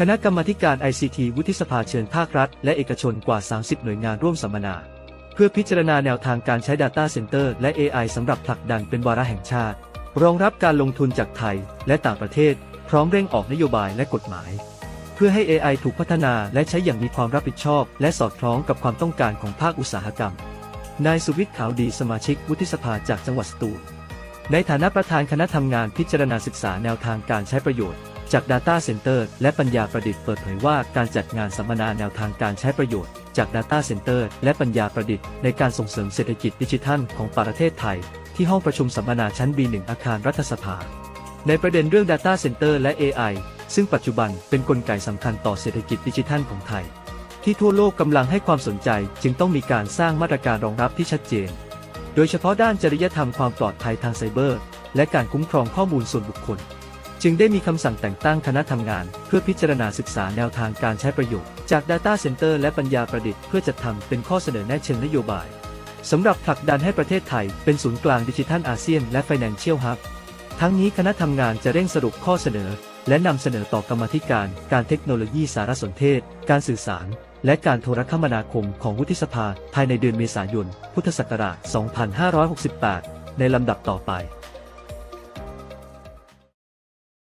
คณะกรรมาการ ICT วุฒิสภาเชิญภาครัฐ และเอกชนกว่า 30 หน่วยงานร่วมสัมมนา เพื่อพิจารณาแนวทางการใช้ Data Center และ AI สำหรับผลักดันเป็นวาระแห่งชาติ รองรับการลงทุนจากไทยและต่างประเทศ พร้อมเร่งออกนโยบายและกฎหมาย เพื่อให้ AI ถูกพัฒนาและใช้อย่างมีความรับผิดชอบ และสอดคล้องกับความต้องการของภาคอุตสาหกรรม นายสุวิทย์ขาวดีสมาชิกวุฒิสภาจากจังหวัดสตูลในฐานะประธานคณะทำงานพิจารณาศึกษาแนวทางการใช้ประโยชน์ จาก Data Center และปัญญาประดิษฐ์เปิดเผยว่าการจัดงานสัมมนาแนวทางการใช้ประโยชน์ จาก Data Center และปัญญาประดิษฐ์ในการส่งเสริมเศรษฐกิจดิจิทัลของประเทศไทย ที่ห้องประชุมสัมมนาชั้น B1 อาคารรัฐสภา ในประเด็นเรื่อง Data Center และ AI ซึ่งปัจจุบันเป็นนกลไกสำคัญต่อเศรษฐกิจดิจิทัลของไทย ที่ทั่วโลกกำลังให้ความสนใจจึงต้องมีการสร้างมาตรการรองรับที่ชัดเจน โดยเฉพาะด้านจริยธรรมความปลอดภัยทางไซเบอร์ และการคุ้มครองข้อมูลส่วนบุคคล จึงได้มีคำสั่งแต่งตั้งคณะทำงาน เพื่อพิจารณาศึกษาแนวทางการใช้ประโยชน์จาก Data Center และปัญญาประดิษฐ์เพื่อจัดทำเป็นข้อเสนอแนะเชิงนโยบายสำหรับผลักดันให้ประเทศไทยเป็นศูนย์กลางดิจิทัลอาเซียนและ Financial Hub ทั้งนี้คณะทำงานจะเร่งสรุปข้อเสนอ และนำเสนอต่อกรรมธิการ การเทคโนโลยีสารสนเทศ การสื่อสาร และการโทรคมนาคมของวุฒิสภาภายในเดือนเมษายน พุทธศักราช 2568 ในลำดับต่อไป